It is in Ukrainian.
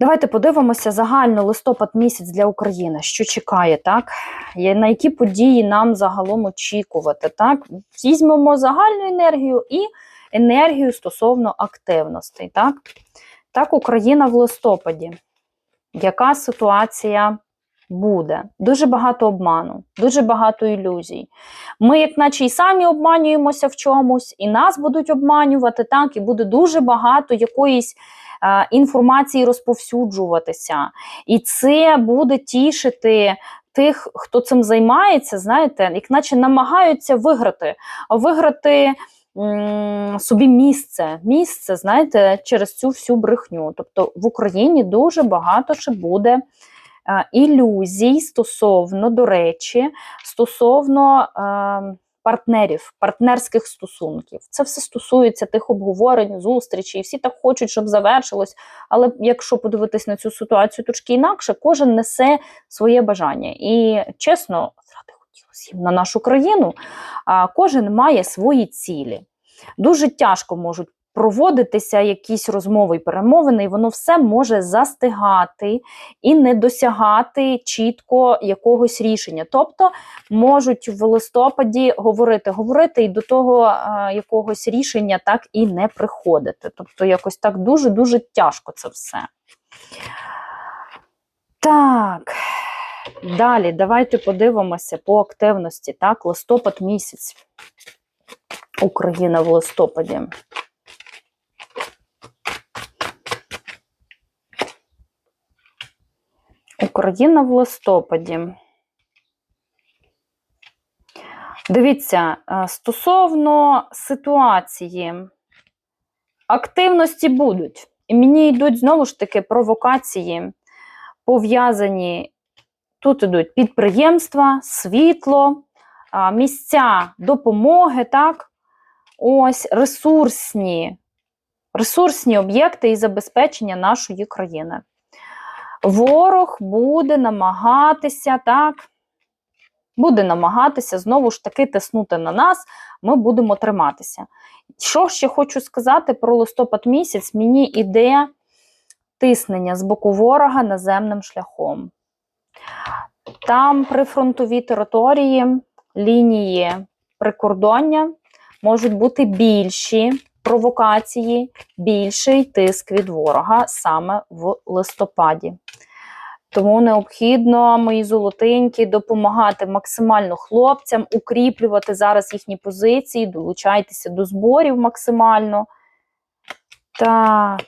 Давайте подивимося загально листопад місяць для України. Що чекає, так? На які події нам загалом очікувати? Так? Візьмемо загальну енергію і енергію стосовно активностей. Так, так Україна в листопаді. Яка ситуація буде? Дуже багато обману, дуже багато ілюзій. Ми, як наче, і самі обманюємося в чомусь, і нас будуть обманювати, так, і буде дуже багато якоїсь е, інформації розповсюджуватися. І це буде тішити тих, хто цим займається, знаєте, як наче намагаються виграти, виграти собі місце, місце, знаєте, через цю всю брехню. Тобто в Україні дуже багато ще буде ілюзій стосовно, до речі, стосовно. Е, Партнерів, партнерських стосунків. Це все стосується тих обговорень, зустрічей. Всі так хочуть, щоб завершилось. Але якщо подивитись на цю ситуацію трошки інакше, кожен несе своє бажання. І чесно, зради хотілося їм на нашу країну, кожен має свої цілі. Дуже тяжко можуть проводитися якісь розмови і перемовини, і воно все може застигати і не досягати чітко якогось рішення. Тобто можуть в листопаді говорити, говорити і до того е, якогось рішення так і не приходити. Тобто, якось так дуже-дуже тяжко це все. Так. Далі, давайте подивимося по активності. Так, листопад місяць. Україна в листопаді. Україна в листопаді. Дивіться, е, стосовно ситуації, активності будуть. І мені йдуть знову ж таки провокації, пов'язані. Тут ідуть підприємства, світло, місця допомоги, так? Ось ресурсні, ресурсні об'єкти і забезпечення нашої країни. Ворог буде намагатися, так, буде намагатися знову ж таки тиснути на нас, ми будемо триматися. Що ще хочу сказати про листопад місяць, мені іде тиснення з боку ворога наземним шляхом. Там прифронтові території, лінії прикордоння можуть бути більші провокації, більший тиск від ворога саме в листопаді. Тому необхідно, мої золотенькі, допомагати максимально хлопцям, укріплювати зараз їхні позиції, долучайтеся до зборів максимально. Так.